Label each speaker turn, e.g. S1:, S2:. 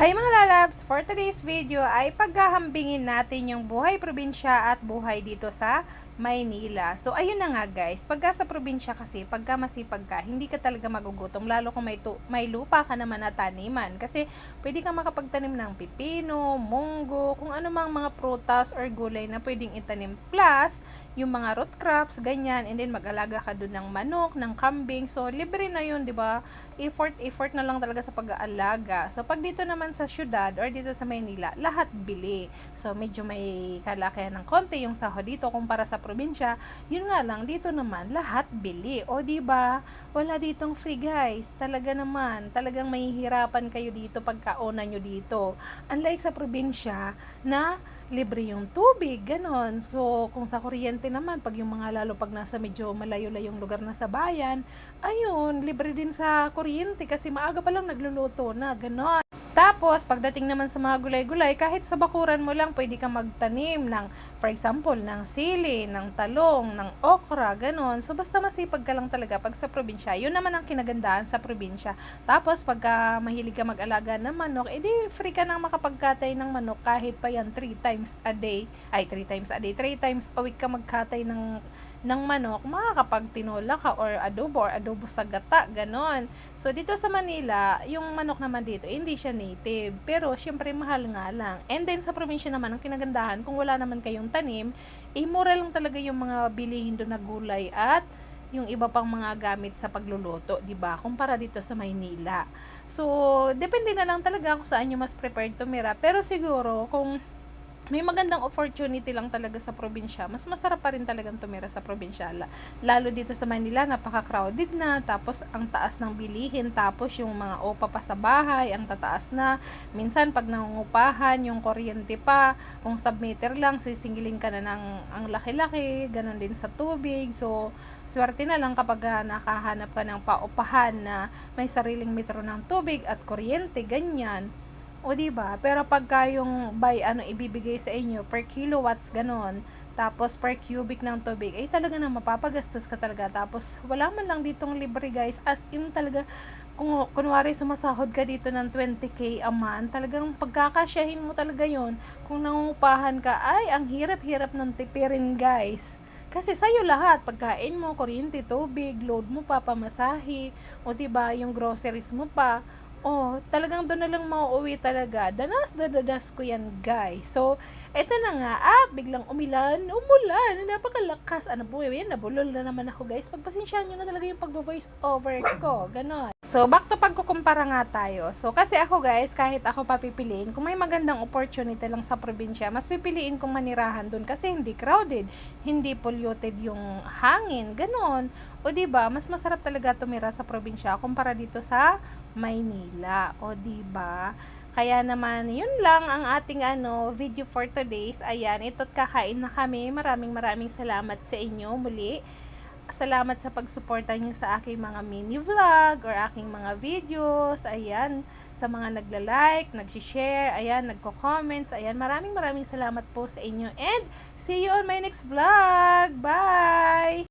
S1: Hi mga lalabs! For today's video ay paghahambingin natin yung buhay probinsya at buhay dito sa Maynila. So ayun na nga guys, pagka sa probinsya kasi, pagka masipag ka, hindi ka talaga magugutom lalo kung may, tu- may lupa ka naman na taniman. Kasi pwede kang makapagtanim ng pipino, munggo, kung ano mang mga prutas or gulay na pwedeng itanim. Plus, yung mga root crops, ganyan, and then mag-alaga ka dun ng manok, ng kambing. So libre na yun, di ba? Effort, effort na lang talaga sa pag-aalaga. So pag dito naman sa syudad or dito sa Maynila, lahat bili. So medyo may kalakihan ng konti yung sahod dito kumpara sa probinsya. Yun nga lang dito naman lahat bili. O di ba? Wala ditong free guys. Talaga naman, talagang mahihirapan kayo dito pagkaona nyo dito. Unlike sa probinsya na libre yung tubig, ganon. So, kung sa kuryente naman, pag yung mga lalo pag nasa medyo malayo-layong lugar na sa bayan, ayun, libre din sa kuryente kasi maaga pa lang nagluluto na, ganon. Tapos, pagdating naman sa mga gulay-gulay, kahit sa bakuran mo lang, pwede kang magtanim ng, for example, ng sili, ng talong, ng okra, ganon. So, basta masipag ka lang talaga pag sa probinsya. Yun naman ang kinagandahan sa probinsya. Tapos, pagka mahilig ka mag-alaga ng manok, edi free ka nang makapagkatay ng manok kahit pa yan 3 times a day. Ay, 3 times a day. 3 times a week ka magkatay ng ng manok, makakapagtinola ka or adobo or adobo sa gata, ganon. So, dito sa Manila, yung manok naman dito, hindi siya native. Pero, syempre, mahal nga lang. And then, sa probinsya naman, ang kinagandahan, kung wala naman kayong tanim, eh, mura lang talaga yung mga bilihin doon na gulay at yung iba pang mga gamit sa pagluluto, 'di ba? Kumpara dito sa Maynila. So, depende na lang talaga kung saan nyo mas prepared tumira. Pero siguro, kung may magandang opportunity lang talaga sa probinsya, mas masarap pa rin talagang tumira sa probinsya. La- Lalo dito sa Manila, napaka-crowded na, tapos ang taas ng bilihin, tapos yung mga opa pa sa bahay, ang tataas na. Minsan, pag nangungupahan, yung kuryente pa, kung submeter lang, sisingilin ka na ng ang laki-laki, ganun din sa tubig. So, swerte na lang kapag ah, nakahanap ka ng paupahan na may sariling metro ng tubig at kuryente, ganyan. O di ba? Pero pagka yung by ano ibibigay sa inyo per kilowatts ganon, tapos per cubic ng tubig, ay talaga na mapapagastos ka talaga. Tapos wala man lang ditong libre guys, as in talaga kung kunwari sumasahod ka dito ng 20k a month, talagang pagkakasyahin mo talaga yon kung nangungupahan ka, ay ang hirap-hirap ng tipirin guys. Kasi sa'yo lahat, pagkain mo, kuryente, tubig, load mo pa, pamasahe, o diba, yung groceries mo pa, Oh, talagang doon na lang mauuwi talaga. Danas dadadas ko yan, guys. So, eto na nga. At biglang umilan, umulan. Napakalakas. Ano po yun? Nabulol na naman ako, guys. Pagpasensyahan nyo na talaga yung pag-voice over ko. Ganon. So, back to pagkukumpara nga tayo. So, kasi ako, guys, kahit ako papipiliin, kung may magandang opportunity lang sa probinsya, mas pipiliin kong manirahan doon kasi hindi crowded, hindi polluted yung hangin, ganon. O, ba mas masarap talaga tumira sa probinsya kumpara dito sa Maynila. O, ba Kaya naman, yun lang ang ating ano, video for today's. Ayan, ito't kakain na kami. Maraming maraming salamat sa inyo muli. Salamat sa pagsuporta niyo sa aking mga mini vlog or aking mga videos. Ayan, sa mga nagla-like, nag-share, ayan, nagko-comments. Ayan, maraming maraming salamat po sa inyo. And see you on my next vlog. Bye!